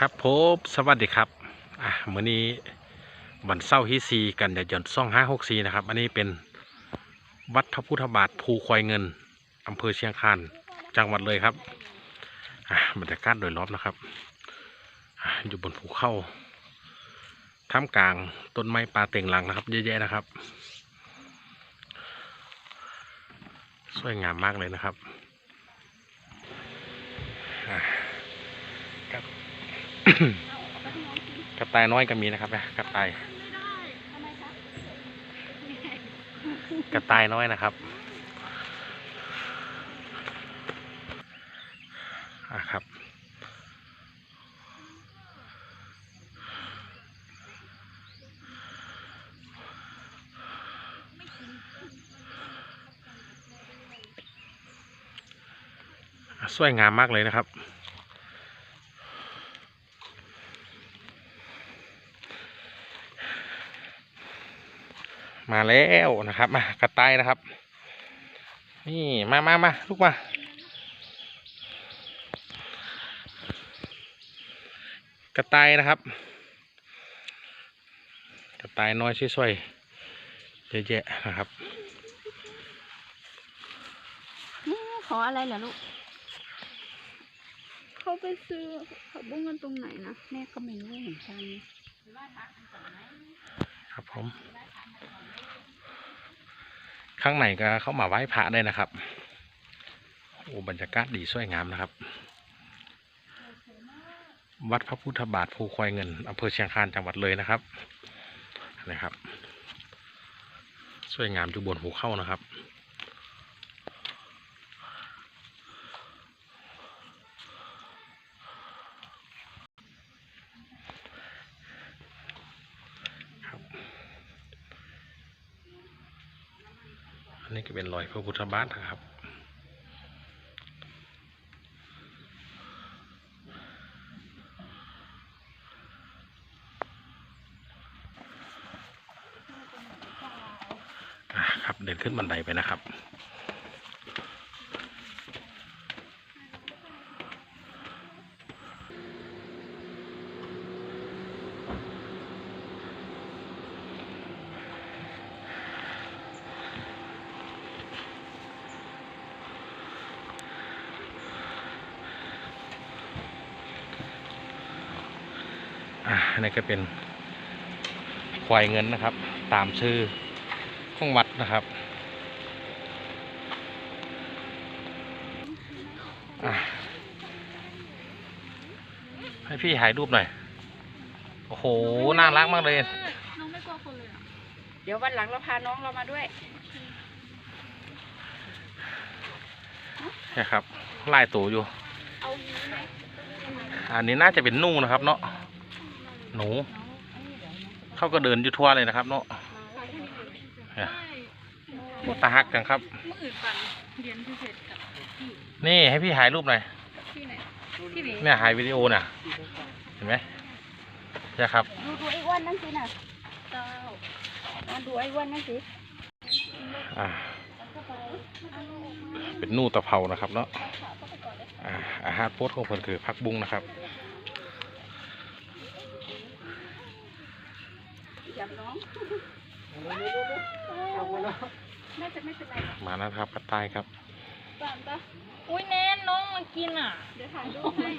ครับผมสวัสดีครับอะมื้อนี้วันเสาร์ที่สี่กันยายนสองห้าหกสี่นะครับ อันนี้เป็นวัดพระพุทธบาทภูควายเงินอำเภอเชียงคานจังหวัดเลยครับอะบรรยากาศโดยรอบนะครับอะอยู่บนภูเขาท่ามกลางต้นไม้ป่าเต็งหลังนะครับเยอะแยะนะครับ สวยงามมากเลยนะครับอะครับ กระต่ายน้อยก็มีนะครับนะกระต่ายกระต่ายน้อยนะครับอะครับสวยงามมากเลยนะครับ มาแล้วนะครับ มากระต่ายนะครับ นี่มามามาลูกมา กระต่ายนะครับ กระต่ายน้อยสวยๆเยอะแยะนะครับขออะไรเหรอลูกเขาไปซื้อผักบุ้งกันตรงไหนนะแม่ก็ไม่รู้เหมือนกันครับผม ข้างในก็เข้ามาไหว้พระได้นะครับโอ้บรรยากาศดีสวยงามนะครับ วัดพระพุทธบาทภูควายเงินอำเภอเชียงคานจังหวัดเลยนะครับนะครับ สวยงามอยู่บนภูเขานะครับครับ อันนี้ก็เป็นรอยพระพุทธบาทนะครับ ครับเดินขึ้นบันไดไปนะครับ อะอันนี้ก็เป็นควายเงินนะครับ ตามชื่อของวัดนะครับอะให้พี่ถ่ายรูปหน่อย โอ้โห น่ารักมากเลย น้องไม่กลัวคนเลยอะเดี๋ยววันหลังเราพาน้องเรามาด้วยนี่ครับลายตัวอยู่ เอานี้ไหม อันนี้น่าจะเป็นหนูนะครับเนาะ หนู เขาก็เดินอยู่ทั่วเลยนะครับ เนาะเนี่ยโอ้ตาหักจังครับเมื่ออื่นปั่นเรียนพิเศษกับพี่นี่ให้พี่ถ่ายรูปหน่อย ที่ไหนที่ไหนเนี่ยถ่ายวิดีโอน่ะ เห็นไหมใช่ครับ ดูดูไอ้อ้วนนั่นสิน่ะเจ้ามาดูไอ้อ้วนนั่นสิอ่า เป็นนูตะเภานะครับเนาะ อ่าอาหารโพสของเพิ่นคือผักบุ้งนะครับ จับน้องน่าจะไม่เป็นไรมาแล้วครับกระต่ายครับปั่นปะอุ้ยแนนน้องมากินอะ เดี๋ยวถ่ายรูปให้